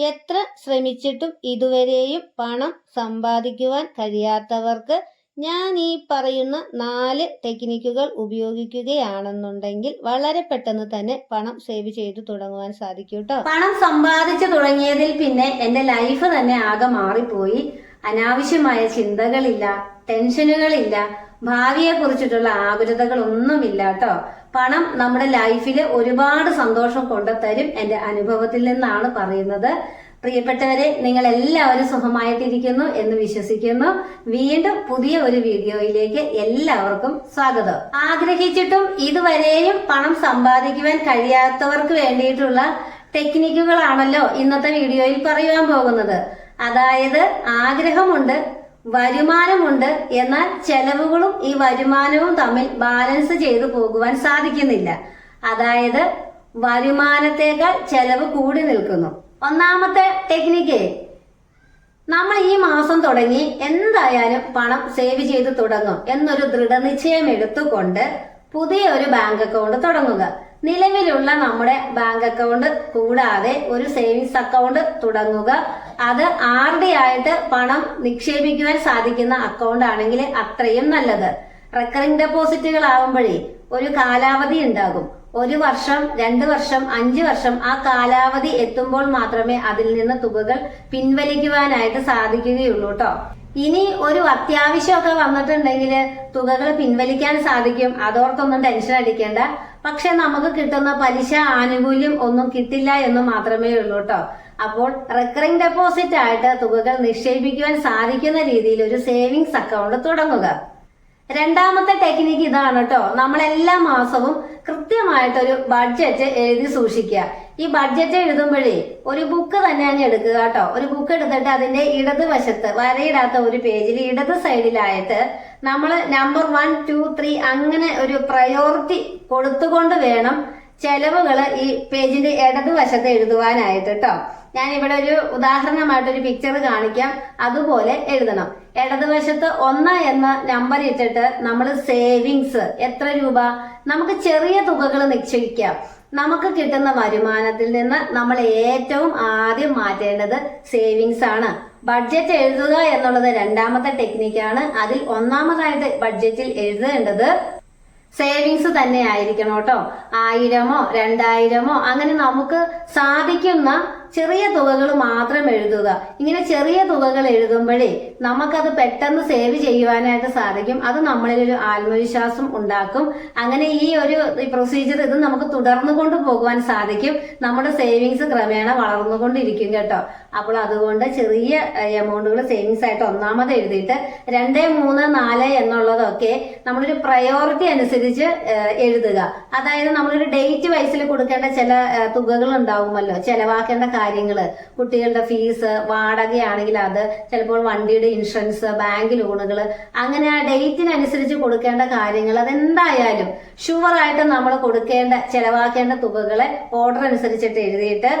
എത്ര ശ്രമിച്ചിട്ടും ഇതുവരെയും പണം സമ്പാദിക്കുവാൻ കഴിയാത്തവർക്ക് ഞാൻ ഈ പറയുന്ന നാല് ടെക്നിക്കുകൾ ഉപയോഗിക്കുകയാണെന്നുണ്ടെങ്കിൽ വളരെ പെട്ടെന്ന് തന്നെ പണം സേവ് ചെയ്തു തുടങ്ങുവാൻ സാധിക്കും കേട്ടോ പണം സമ്പാദിച്ചു തുടങ്ങിയതിൽ പിന്നെ എന്റെ ലൈഫ് തന്നെ ആകെ മാറിപ്പോയി. അനാവശ്യമായ ചിന്തകളില്ല ടെൻഷനുകളില്ല ഭാവിയെ കുറിച്ചിട്ടുള്ള ആകുലതകളൊന്നുമില്ല കേട്ടോ പണം നമ്മുടെ ലൈഫിൽ ഒരുപാട് സന്തോഷം കൊണ്ടുതരും എന്റെ അനുഭവത്തിൽ നിന്നാണ് പറയുന്നത്. പ്രിയപ്പെട്ടവരെ നിങ്ങൾ എല്ലാവരും സുഖമായിട്ടിരിക്കുന്നു എന്ന് വിശ്വസിക്കുന്നു. വീണ്ടും പുതിയ ഒരു വീഡിയോയിലേക്ക് എല്ലാവർക്കും സ്വാഗതം. ആഗ്രഹിച്ചിട്ടും ഇതുവരെയും പണം സമ്പാദിക്കുവാൻ കഴിയാത്തവർക്ക് വേണ്ടിയിട്ടുള്ള ടെക്നിക്കുകളാണല്ലോ ഇന്നത്തെ വീഡിയോയിൽ പറയുവാൻ പോകുന്നത്. അതായത് ആഗ്രഹമുണ്ട് വരുമാനമുണ്ട് എന്നാൽ ചെലവുകളും ഈ വരുമാനവും തമ്മിൽ ബാലൻസ് ചെയ്തു പോകുവാൻ സാധിക്കുന്നില്ല. അതായത് വരുമാനത്തേക്കാൾ ചെലവ് കൂടി നിൽക്കുന്നു. ഒന്നാമത്തെ ടെക്നിക്ക് നമ്മൾ ഈ മാസം തുടങ്ങി എന്തായാലും പണം സേവ് ചെയ്ത് തുടങ്ങും എന്നൊരു ദൃഢനിശ്ചയം എടുത്തുകൊണ്ട് പുതിയ ഒരു ബാങ്ക് അക്കൗണ്ട് തുടങ്ങുക. നിലവിലുള്ള നമ്മുടെ ബാങ്ക് അക്കൗണ്ട് കൂടാതെ ഒരു സേവിങ്സ് അക്കൗണ്ട് തുടങ്ങുക. അത് ആർ ഡി ആയിട്ട് പണം നിക്ഷേപിക്കുവാൻ സാധിക്കുന്ന അക്കൗണ്ട് ആണെങ്കിൽ അത്രയും നല്ലത്. റെക്കറിംഗ് ഡെപ്പോസിറ്റുകൾ ആവുമ്പോഴേ ഒരു കാലാവധി ഉണ്ടാകും. ഒരു വർഷം രണ്ട് വർഷം അഞ്ച് വർഷം ആ കാലാവധി എത്തുമ്പോൾ മാത്രമേ അതിൽ നിന്ന് തുകകൾ പിൻവലിക്കുവാനായിട്ട് സാധിക്കുകയുള്ളൂ കേട്ടോ ഇനി ഒരു അത്യാവശ്യമൊക്കെ വന്നിട്ടുണ്ടെങ്കിൽ തുകകൾ പിൻവലിക്കാൻ സാധിക്കും. അതോർത്തൊന്നും ടെൻഷൻ അടിക്കേണ്ട. പക്ഷെ നമുക്ക് കിട്ടുന്ന പലിശ ആനുകൂല്യം ഒന്നും കിട്ടില്ല എന്ന് മാത്രമേ ഉള്ളൂ കേട്ടോ അപ്പോൾ റെക്കറിംഗ് ഡെപ്പോസിറ്റ് ആയിട്ട് തുകകൾ നിക്ഷേപിക്കുവാൻ സാധിക്കുന്ന രീതിയിൽ ഒരു സേവിങ്സ് അക്കൗണ്ട് തുടങ്ങുക. രണ്ടാമത്തെ ടെക്നിക്ക് ഇതാണ് കേട്ടോ നമ്മൾ എല്ലാ മാസവും കൃത്യമായിട്ടൊരു ബഡ്ജറ്റ് എഴുതി സൂക്ഷിക്കുക. ഈ ബഡ്ജറ്റ് എഴുതുമ്പോഴേ ഒരു ബുക്ക് തന്നെയാണ് എടുക്കുക കേട്ടോ ഒരു ബുക്ക് എടുത്തിട്ട് അതിന്റെ ഇടത് വശത്ത് വരയിടാത്ത ഒരു പേജിൽ ഇടത് സൈഡിലായിട്ട് നമ്മൾ നമ്പർ വൺ ടു ത്രീ അങ്ങനെ ഒരു പ്രയോറിറ്റി കൊടുത്തുകൊണ്ട് വേണം ചെലവുകൾ ഈ പേജിന്റെ ഇടത് വശത്ത് എഴുതുവാനായിട്ട് കേട്ടോ ഞാൻ ഇവിടെ ഒരു ഉദാഹരണമായിട്ട് ഒരു പിക്ചർ കാണിക്കാം. അതുപോലെ എഴുതണം. ഇടതുവശത്ത് ഒന്ന് എന്ന നമ്പർ ഇട്ടിട്ട് നമ്മൾ സേവിങ്സ് എത്ര രൂപ? നമുക്ക് ചെറിയ തുകകൾ നിക്ഷേപിക്കാം. നമുക്ക് കിട്ടുന്ന വരുമാനത്തിൽ നിന്ന് നമ്മൾ ഏറ്റവും ആദ്യം മാറ്റേണ്ടത് സേവിങ്സ് ആണ്. ബഡ്ജറ്റ് എഴുതുക എന്നുള്ളത് രണ്ടാമത്തെ ടെക്നിക്കാണ് അതിൽ ഒന്നാമതായിട്ട് ബഡ്ജറ്റിൽ എഴുതേണ്ടത് സേവിങ്സ് തന്നെ ആയിരിക്കണം കേട്ടോ. ആയിരമോ രണ്ടായിരമോ അങ്ങനെ നമുക്ക് സാധിക്കുന്ന ചെറിയ തുകകൾ മാത്രം എഴുതുക. ഇങ്ങനെ ചെറിയ തുകകൾ എഴുതുമ്പോഴേ നമുക്കത് പെട്ടെന്ന് സേവ് ചെയ്യുവാനായിട്ട് സാധിക്കും. അത് നമ്മളിൽ ഒരു ആത്മവിശ്വാസം ഉണ്ടാക്കും. അങ്ങനെ ഈ ഒരു പ്രൊസീജിയർ ഇത് നമുക്ക് തുടർന്നു കൊണ്ട് പോകുവാൻ സാധിക്കും. നമ്മുടെ സേവിങ്സ് ക്രമേണ വളർന്നുകൊണ്ടിരിക്കും കേട്ടോ. അപ്പോൾ അതുകൊണ്ട് ചെറിയ എമൗണ്ടുകൾ സേവിങ്സ് ആയിട്ട് ഒന്നാമത് എഴുതിയിട്ട് രണ്ട് മൂന്ന് നാല് എന്നുള്ളതൊക്കെ നമ്മളൊരു പ്രയോറിറ്റി അനുസരിച്ച് എഴുതുക. അതായത് നമ്മളൊരു ഡേറ്റ് വൈസിൽ കൊടുക്കേണ്ട ചില തുകകൾ ഉണ്ടാവുമല്ലോ. ചെലവാക്കേണ്ട കാര്യങ്ങൾ. കുട്ടികളുടെ ഫീസ് വാടകയാണെങ്കിൽ അത് ചിലപ്പോൾ വണ്ടിയുടെ ഇൻഷുറൻസ് ബാങ്ക് ലോണുകൾ അങ്ങനെ ആ ഡേറ്റിനനുസരിച്ച് കൊടുക്കേണ്ട കാര്യങ്ങൾ അതെന്തായാലും ഷുവറായിട്ട് നമ്മൾ കൊടുക്കേണ്ട ചെലവാക്കേണ്ട തുകകളെ ഓർഡർ അനുസരിച്ചിട്ട് എഴുതിയിട്ട്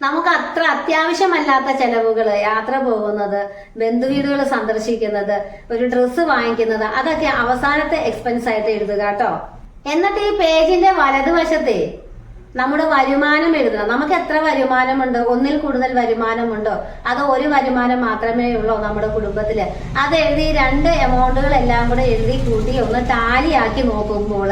നമുക്ക് അത്ര അത്യാവശ്യമല്ലാത്ത ചെലവുകൾ യാത്ര പോകുന്നത് ബന്ധുവീടുകൾ സന്ദർശിക്കുന്നത് ഒരു ഡ്രസ്സ് വാങ്ങിക്കുന്നത് അതൊക്കെ അവസാനത്തെ എക്സ്പെൻസ് ആയിട്ട് എഴുതുക കേട്ടോ. എന്നിട്ട് ഈ പേജിന്റെ വലതുവശത്തെ നമ്മുടെ വരുമാനം എഴുതണം. നമുക്ക് എത്ര വരുമാനമുണ്ട്? ഒന്നിൽ കൂടുതൽ വരുമാനമുണ്ടോ? അതോ ഒരു വരുമാനം മാത്രമേ ഉള്ളൂ നമ്മുടെ കുടുംബത്തിൽ അത് എഴുതി രണ്ട് എമൗണ്ടുകൾ എല്ലാം കൂടെ എഴുതി കൂട്ടി ഒന്ന് ടാലിയാക്കി നോക്കുമ്പോൾ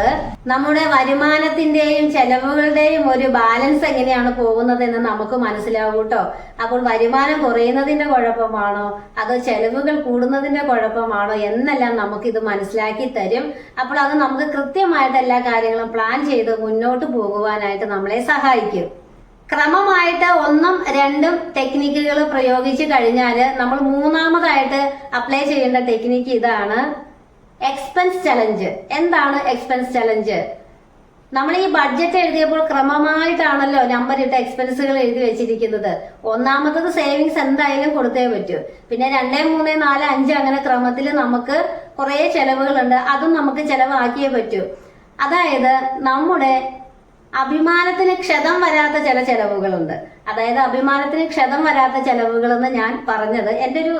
നമ്മുടെ വരുമാനത്തിന്റെയും ചെലവുകളുടെയും ഒരു ബാലൻസ് എങ്ങനെയാണ് പോകുന്നത് എന്ന് നമുക്ക് മനസ്സിലാവും കേട്ടോ. അപ്പോൾ വരുമാനം കുറയുന്നതിന്റെ കുഴപ്പമാണോ? അതോ ചെലവുകൾ കൂടുന്നതിന്റെ കുഴപ്പമാണോ? എന്നെല്ലാം നമുക്കിത് മനസ്സിലാക്കി തരും. അപ്പോൾ അത് നമുക്ക് കൃത്യമായിട്ട് എല്ലാ കാര്യങ്ങളും പ്ലാൻ ചെയ്ത് മുന്നോട്ട് പോകുവാനായിട്ട് നമ്മളെ സഹായിക്കും. ക്രമമായിട്ട് ഒന്നും രണ്ടും ടെക്നിക്കുകൾ പ്രയോഗിച്ചു കഴിഞ്ഞാൽ നമ്മൾ മൂന്നാമതായിട്ട് അപ്ലൈ ചെയ്യേണ്ട ടെക്നിക്ക് ഇതാണ് എക്സ്പെൻസ് ചലഞ്ച് എന്താണ് എക്സ്പെൻസ് ചലഞ്ച് നമ്മൾ ഈ ബഡ്ജറ്റ് എഴുതിയപ്പോൾ ക്രമമായിട്ടാണല്ലോ നമ്പർ ഇട്ട് എക്സ്പെൻസുകൾ എഴുതി വെച്ചിരിക്കുന്നത്. ഒന്നാമത്തത് സേവിങ്സ് എന്തായാലും കൊടുത്തേ പറ്റൂ. പിന്നെ രണ്ടേ മൂന്ന് നാല് അഞ്ച് അങ്ങനെ ക്രമത്തിൽ നമുക്ക് കുറേ ചെലവുകളുണ്ട്. അതും നമുക്ക് ചെലവാക്കിയേ പറ്റൂ. അതായത് നമ്മുടെ അഭിമാനത്തിന് ക്ഷതം വരാത്ത ചില ചെലവുകളുണ്ട്. അതായത് അഭിമാനത്തിന് ക്ഷതം വരാത്ത ചെലവുകൾ എന്ന് ഞാൻ പറഞ്ഞത് എന്റെ ഒരു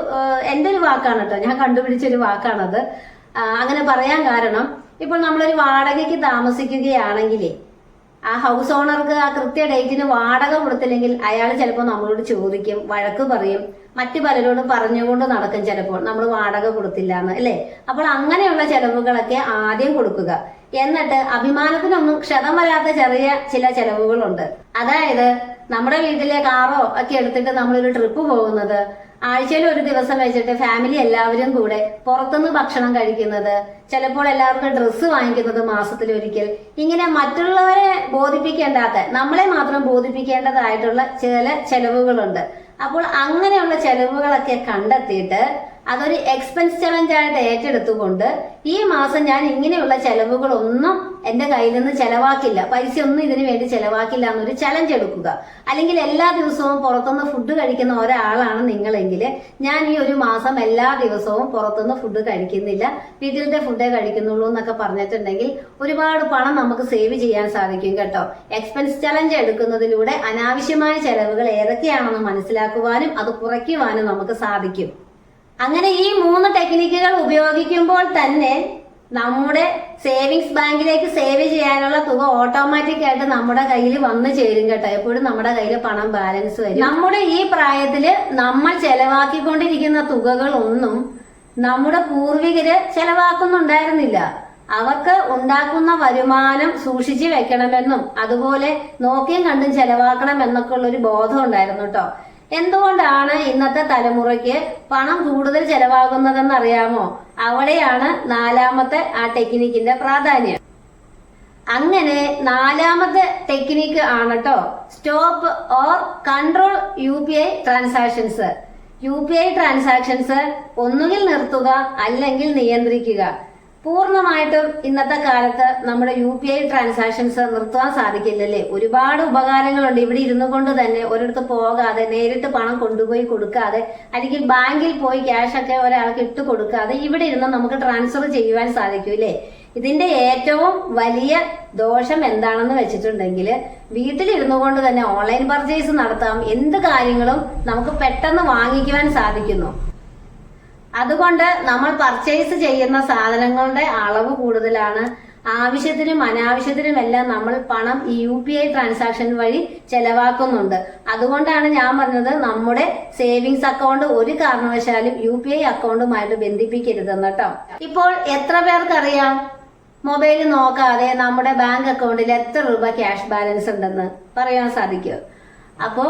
എന്റെ ഒരു വാക്കാണ് കേട്ടോ. ഞാൻ കണ്ടുപിടിച്ചൊരു വാക്കാണത്. അങ്ങനെ പറയാൻ കാരണം ഇപ്പോൾ നമ്മളൊരു വാടകയ്ക്ക് താമസിക്കുകയാണെങ്കിൽ ആ ഹൗസ് ഓണർക്ക് ആ കൃത്യ ഡേറ്റിന് വാടക കൊടുത്തില്ലെങ്കിൽ അയാൾ ചിലപ്പോൾ നമ്മളോട് ചോദിക്കും വഴക്ക് പറയും. മറ്റു പലരോടും പറഞ്ഞുകൊണ്ട് നടക്കും ചിലപ്പോൾ. നമ്മൾ വാടക കൊടുത്തില്ല എന്ന് അല്ലേ? അപ്പോൾ അങ്ങനെയുള്ള ചെലവുകളൊക്കെ ആദ്യം കൊടുക്കുക. എന്നിട്ട് അഭിമാനത്തിനൊന്നും ക്ഷതം വരാത്ത ചെറിയ ചില ചെലവുകളുണ്ട്. അതായത് നമ്മുടെ വീട്ടിലെ കാറോ ഒക്കെ എടുത്തിട്ട് നമ്മളൊരു ട്രിപ്പ് പോകുന്നത് ആഴ്ചയിൽ ഒരു ദിവസം വെച്ചിട്ട് ഫാമിലി എല്ലാവരും കൂടെ പുറത്തുനിന്ന് ഭക്ഷണം കഴിക്കുന്നത് ചിലപ്പോൾ എല്ലാവർക്കും ഡ്രസ്സ് വാങ്ങിക്കുന്നത് മാസത്തിലൊരിക്കൽ ഇങ്ങനെ മറ്റുള്ളവരെ ബോധിപ്പിക്കേണ്ടാത്ത നമ്മളെ മാത്രം ബോധിപ്പിക്കേണ്ടതായിട്ടുള്ള ചില ചെലവുകളുണ്ട്. അപ്പോൾ അങ്ങനെയുള്ള ചെലവുകളൊക്കെ കണ്ടെത്തിയിട്ട് അതൊരു എക്സ്പെൻസ് ചലഞ്ച് ആയിട്ട് ഏറ്റെടുത്തുകൊണ്ട് ഈ മാസം ഞാൻ ഇങ്ങനെയുള്ള ചെലവുകളൊന്നും എന്റെ കയ്യിൽ നിന്ന് ചെലവാക്കില്ല. പൈസ ഒന്നും ഇതിനു വേണ്ടി ചെലവാക്കില്ല എന്നൊരു ചലഞ്ച് എടുക്കുക. അല്ലെങ്കിൽ എല്ലാ ദിവസവും പുറത്തുനിന്ന് ഫുഡ് കഴിക്കുന്ന ഒരാളാണ് നിങ്ങളെങ്കിൽ ഞാൻ ഈ ഒരു മാസം എല്ലാ ദിവസവും പുറത്തുനിന്ന് ഫുഡ് കഴിക്കുന്നില്ല. വീട്ടിലത്തെ ഫുഡേ കഴിക്കുന്നുള്ളൂ എന്നൊക്കെ പറഞ്ഞിട്ടുണ്ടെങ്കിൽ ഒരുപാട് പണം നമുക്ക് സേവ് ചെയ്യാൻ സാധിക്കും കേട്ടോ. എക്സ്പെൻസ് ചലഞ്ച് എടുക്കുന്നതിലൂടെ അനാവശ്യമായ ചെലവുകൾ ഏതൊക്കെയാണെന്ന് മനസ്സിലാക്കുവാനും അത് കുറയ്ക്കുവാനും നമുക്ക് സാധിക്കും. അങ്ങനെ ഈ മൂന്ന് ടെക്നിക്കുകൾ ഉപയോഗിക്കുമ്പോൾ തന്നെ നമ്മുടെ സേവിങ്സ് ബാങ്കിലേക്ക് സേവ് ചെയ്യാനുള്ള തുക ഓട്ടോമാറ്റിക് ആയിട്ട് നമ്മുടെ കയ്യിൽ വന്നു ചേരും കേട്ടോ. എപ്പോഴും നമ്മുടെ കയ്യിൽ പണം ബാലൻസ് വരും. നമ്മുടെ ഈ പ്രായത്തിൽ നമ്മൾ ചെലവാക്കിക്കൊണ്ടിരിക്കുന്ന തുകകളൊന്നും നമ്മുടെ പൂർവികര് ചെലവാക്കുന്നുണ്ടായിരുന്നില്ല. അവർക്ക് ഉണ്ടാക്കുന്ന വരുമാനം സൂക്ഷിച്ചു വെക്കണമെന്നും അതുപോലെ നോക്കിയും കണ്ടും ചെലവാക്കണം എന്നൊക്കെ ഉള്ള ഒരു ബോധം ഉണ്ടായിരുന്നു കേട്ടോ. എന്തുകൊണ്ടാണ് ഇന്നത്തെ തലമുറയ്ക്ക് പണം കൂടുതൽ ചെലവാകുന്നതെന്ന് അറിയാമോ അവിടെയാണ് നാലാമത്തെ ആ ടെക്നിക്കിന്റെ പ്രാധാന്യം. അങ്ങനെ നാലാമത്തെ ടെക്നിക്ക് ആണ് കേട്ടോ stop or control U P I transactions. U P I transactions ഒന്നുകിൽ നിർത്തുക അല്ലെങ്കിൽ നിയന്ത്രിക്കുക. പൂർണമായിട്ടും ഇന്നത്തെ കാലത്ത് നമ്മുടെ യു പി ഐ ട്രാൻസാക്ഷൻസ് നിർത്തുവാൻ സാധിക്കില്ലല്ലേ? ഒരുപാട് ഉപകാരങ്ങളുണ്ട്. ഇവിടെ ഇരുന്നു കൊണ്ട് തന്നെ ഒരിടത്ത് പോകാതെ നേരിട്ട് പണം കൊണ്ടുപോയി കൊടുക്കാതെ അല്ലെങ്കിൽ ബാങ്കിൽ പോയി ക്യാഷ് ഒക്കെ ഒരാൾക്ക് ഇട്ട് കൊടുക്കാതെ ഇവിടെ ഇരുന്ന് നമുക്ക് ട്രാൻസ്ഫർ ചെയ്യുവാൻ സാധിക്കും അല്ലേ ഇതിന്റെ ഏറ്റവും വലിയ ദോഷം എന്താണെന്ന് വെച്ചിട്ടുണ്ടെങ്കിൽ വീട്ടിലിരുന്നു കൊണ്ട് തന്നെ ഓൺലൈൻ പർച്ചേസ് നടത്താം. എന്ത് കാര്യങ്ങളും നമുക്ക് പെട്ടെന്ന് വാങ്ങിക്കുവാൻ സാധിക്കുന്നു. അതുകൊണ്ട് നമ്മൾ പർച്ചേസ് ചെയ്യുന്ന സാധനങ്ങളുടെ അളവ് കൂടുതലാണ്. ആവശ്യത്തിനും അനാവശ്യത്തിനും എല്ലാം നമ്മൾ പണം ഈ യു പി ഐ ട്രാൻസാക്ഷൻ വഴി ചെലവാക്കുന്നുണ്ട്. അതുകൊണ്ടാണ് ഞാൻ പറഞ്ഞത് നമ്മുടെ സേവിങ്സ് അക്കൗണ്ട് ഒരു കാരണവശാലും യു പി ഐ അക്കൗണ്ടുമായിട്ട് ബന്ധിപ്പിക്കരുതെന്ന് കേട്ടോ. ഇപ്പോൾ എത്ര പേർക്കറിയാം? മൊബൈൽ നോക്കാതെ നമ്മുടെ ബാങ്ക് അക്കൗണ്ടിൽ എത്ര രൂപ ക്യാഷ് ബാലൻസ് ഉണ്ടെന്ന് പറയാൻ സാധിക്കും. അപ്പോ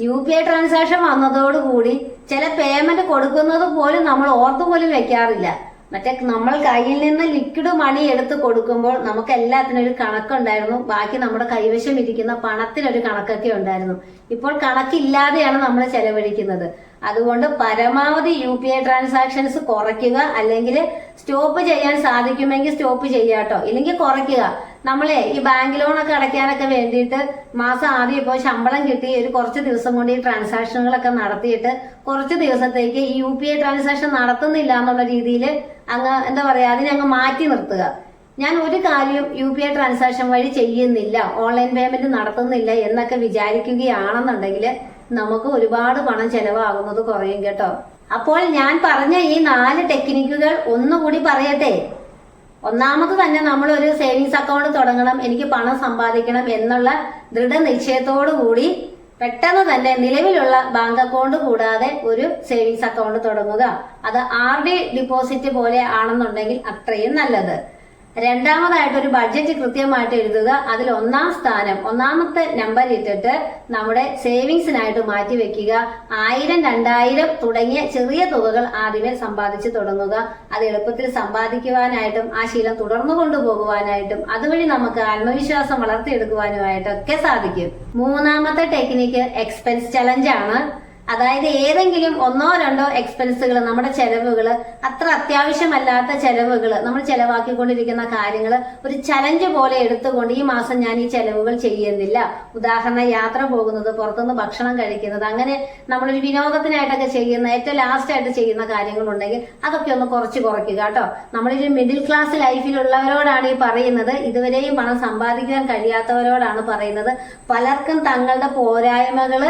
യു പി ഐ ട്രാൻസാക്ഷൻ വന്നതോടുകൂടി ചില പേയ്മെന്റ് കൊടുക്കുന്നത് പോലും നമ്മൾ ഓർത്തു പോലും വെക്കാറില്ല. മറ്റേ നമ്മൾ കയ്യിൽ നിന്ന് ലിക്വിഡ് മണി എടുത്ത് കൊടുക്കുമ്പോൾ നമുക്ക് എല്ലാത്തിനും ഒരു കണക്കുണ്ടായിരുന്നു. ബാക്കി നമ്മുടെ കൈവശം ഇരിക്കുന്ന പണത്തിനൊരു കണക്കൊക്കെ ഉണ്ടായിരുന്നു. ഇപ്പോൾ കണക്കില്ലാതെയാണ് നമ്മൾ ചെലവഴിക്കുന്നത്. അതുകൊണ്ട് പരമാവധി യു പി ഐ ട്രാൻസാക്ഷൻസ് കുറയ്ക്കുക അല്ലെങ്കിൽ സ്റ്റോപ്പ് ചെയ്യാൻ സാധിക്കുമെങ്കിൽ സ്റ്റോപ്പ് ചെയ്യാട്ടോ. ഇല്ലെങ്കിൽ കുറയ്ക്കുക. നമ്മളെ ഈ ബാങ്ക് ലോണൊക്കെ അടയ്ക്കാനൊക്കെ വേണ്ടിയിട്ട് മാസം ആദ്യം ഇപ്പോൾ ശമ്പളം കിട്ടി ഒരു കുറച്ച് ദിവസം കൊണ്ട് ഈ ട്രാൻസാക്ഷനുകളൊക്കെ നടത്തിയിട്ട് കുറച്ച് ദിവസത്തേക്ക് ഈ യു പി ഐ ട്രാൻസാക്ഷൻ നടത്തുന്നില്ല എന്നുള്ള രീതിയിൽ അങ്ങ് എന്താ പറയാ അതിനെ അങ്ങ് മാറ്റി നിർത്തുക. ഞാൻ ഒരു കാര്യം യു പി ഐ ട്രാൻസാക്ഷൻ വഴി ചെയ്യുന്നില്ല ഓൺലൈൻ പേയ്മെന്റ് നടത്തുന്നില്ല എന്നൊക്കെ വിചാരിക്കുകയാണെന്നുണ്ടെങ്കിൽ നമുക്ക് ഒരുപാട് പണം ചെലവാകുന്നത് കുറയും കേട്ടോ. അപ്പോൾ ഞാൻ പറഞ്ഞ ഈ നാല് ടെക്നിക്കുകൾ ഒന്നുകൂടി പറയട്ടെ? ഒന്നാമത് തന്നെ നമ്മൾ ഒരു സേവിങ്സ് അക്കൗണ്ട് തുടങ്ങണം എനിക്ക് പണം സമ്പാദിക്കണം എന്നുള്ള ദൃഢനിശ്ചയത്തോടു കൂടി പെട്ടെന്ന് തന്നെ നിലവിലുള്ള ബാങ്ക് അക്കൗണ്ട് കൂടാതെ ഒരു സേവിങ്സ് അക്കൗണ്ട് തുടങ്ങുക. അത് ആർ ഡി ഡിപ്പോസിറ്റ് പോലെ ആണെന്നുണ്ടെങ്കിൽ അത്രയും നല്ലത്. രണ്ടാമതായിട്ട് ഒരു ബഡ്ജറ്റ് കൃത്യമായിട്ട് എഴുതുക. അതിൽ ഒന്നാം സ്ഥാനം ഒന്നാമത്തെ നമ്പർ ഇട്ടിട്ട് നമ്മുടെ സേവിങ്സിനായിട്ട് മാറ്റി വെക്കുക. ആയിരം രണ്ടായിരം തുടങ്ങിയ ചെറിയ തുകകൾ ആദ്യമേ സമ്പാദിച്ചു തുടങ്ങുക. അത് എളുപ്പത്തിൽ സമ്പാദിക്കുവാനായിട്ടും ആ ശീലം തുടർന്നു കൊണ്ടുപോകുവാനായിട്ടും അതുവഴി നമുക്ക് ആത്മവിശ്വാസം വളർത്തിയെടുക്കുവാനുമായിട്ടൊക്കെ സാധിക്കും. മൂന്നാമത്തെ ടെക്നിക്ക് എക്സ്പെൻസ് ചലഞ്ച് ആണ്. അതായത് ഏതെങ്കിലും ഒന്നോ രണ്ടോ എക്സ്പെൻസുകൾ നമ്മുടെ ചെലവുകൾ അത്ര അത്യാവശ്യമല്ലാത്ത ചെലവുകൾ നമ്മൾ ചെലവാക്കിക്കൊണ്ടിരിക്കുന്ന കാര്യങ്ങൾ ഒരു ചലഞ്ച് പോലെ എടുത്തുകൊണ്ട് ഈ മാസം ഞാൻ ഈ ചെലവുകൾ ചെയ്യുന്നില്ല. ഉദാഹരണം യാത്ര പോകുന്നത് പുറത്തുനിന്ന് ഭക്ഷണം കഴിക്കുന്നത് അങ്ങനെ നമ്മളൊരു വിനോദത്തിനായിട്ടൊക്കെ ചെയ്യുന്ന ഏറ്റവും ലാസ്റ്റ് ആയിട്ട് ചെയ്യുന്ന കാര്യങ്ങളുണ്ടെങ്കിൽ അതൊക്കെ ഒന്ന് കുറച്ച് കുറയ്ക്കുക കേട്ടോ. നമ്മളൊരു മിഡിൽ ക്ലാസ് ലൈഫിലുള്ളവരോടാണ് ഈ പറയുന്നത്. ഇതുവരെയും പണം സമ്പാദിക്കാൻ കഴിയാത്തവരോടാണ് പറയുന്നത്. പലർക്കും തങ്ങളുടെ പോരായ്മകൾ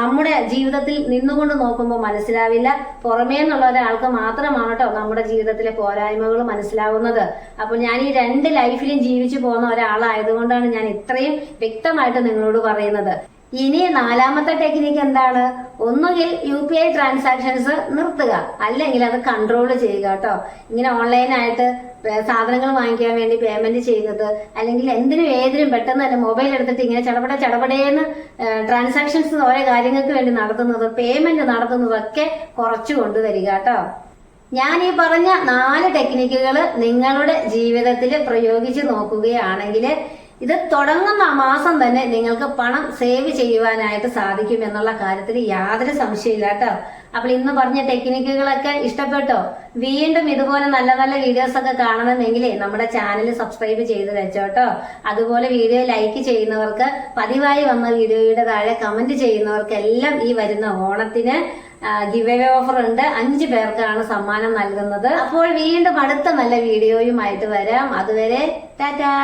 നമ്മുടെ ജീവിത ജീവിതത്തിൽ നിന്നുകൊണ്ട് നോക്കുമ്പോൾ മനസ്സിലാവില്ല. പുറമേ നിന്നുള്ള ഒരാൾക്ക് മാത്രമാണ് കേട്ടോ നമ്മുടെ ജീവിതത്തിലെ പോരായ്മകൾ മനസ്സിലാവുന്നത്. അപ്പോൾ ഞാൻ ഈ രണ്ട് ലൈഫിലും ജീവിച്ചു പോകുന്ന ഒരാളായതുകൊണ്ടാണ് ഞാൻ ഇത്രയും വ്യക്തമായിട്ട് നിങ്ങളോട് പറയുന്നത്. ഇനി നാലാമത്തെ ടെക്നിക്ക് എന്താണ്? ഒന്നുകിൽ യു പി ഐ ട്രാൻസാക്ഷൻസ് നിർത്തുക. അല്ലെങ്കിൽ അത് കൺട്രോൾ ചെയ്യുക കേട്ടോ ഇങ്ങനെ ഓൺലൈനായിട്ട് സാധനങ്ങൾ വാങ്ങിക്കാൻ വേണ്ടി പേയ്മെന്റ് ചെയ്യുന്നത്. അല്ലെങ്കിൽ എന്തിനും ഏതിനും പെട്ടെന്ന് തന്നെ മൊബൈൽ എടുത്തിട്ട് ഇങ്ങനെ ചടപട ചടപടേന്ന് ട്രാൻസാക്ഷൻസ് ഓരോ കാര്യങ്ങൾക്ക് വേണ്ടി നടത്തുന്നത് പേയ്മെന്റ് നടത്തുന്നതൊക്കെ കുറച്ചു കൊണ്ടുവരിക കേട്ടോ ഞാൻ ഈ പറഞ്ഞ നാല് ടെക്നിക്കുകൾ നിങ്ങളുടെ ജീവിതത്തിൽ പ്രയോഗിച്ച് നോക്കുകയാണെങ്കിൽ ഇത് തുടങ്ങുന്ന മാസം തന്നെ നിങ്ങൾക്ക് പണം സേവ് ചെയ്യുവാനായിട്ട് സാധിക്കും എന്നുള്ള കാര്യത്തിൽ യാതൊരു സംശയമില്ല കേട്ടോ. അപ്പോൾ ഇന്ന് പറഞ്ഞ ടെക്നിക്കുകളൊക്കെ ഇഷ്ടപ്പെട്ടോ? വീണ്ടും ഇതുപോലെ നല്ല നല്ല വീഡിയോസ് ഒക്കെ കാണണമെങ്കിൽ നമ്മുടെ ചാനൽ സബ്സ്ക്രൈബ് ചെയ്ത് വെച്ചോട്ടോ അതുപോലെ വീഡിയോ ലൈക്ക് ചെയ്യുന്നവർക്ക് പതിവായി വന്ന വീഡിയോയുടെ താഴെ കമന്റ് ചെയ്യുന്നവർക്കെല്ലാം ഈ വരുന്ന ഓണത്തിന് ഗിവ് അവേ ഓഫർ ഉണ്ട്. അഞ്ച് പേർക്കാണ് സമ്മാനം നൽകുന്നത്. അപ്പോൾ വീണ്ടും അടുത്ത നല്ല വീഡിയോയുമായിട്ട് വരാം. അതുവരെ ടാറ്റാ.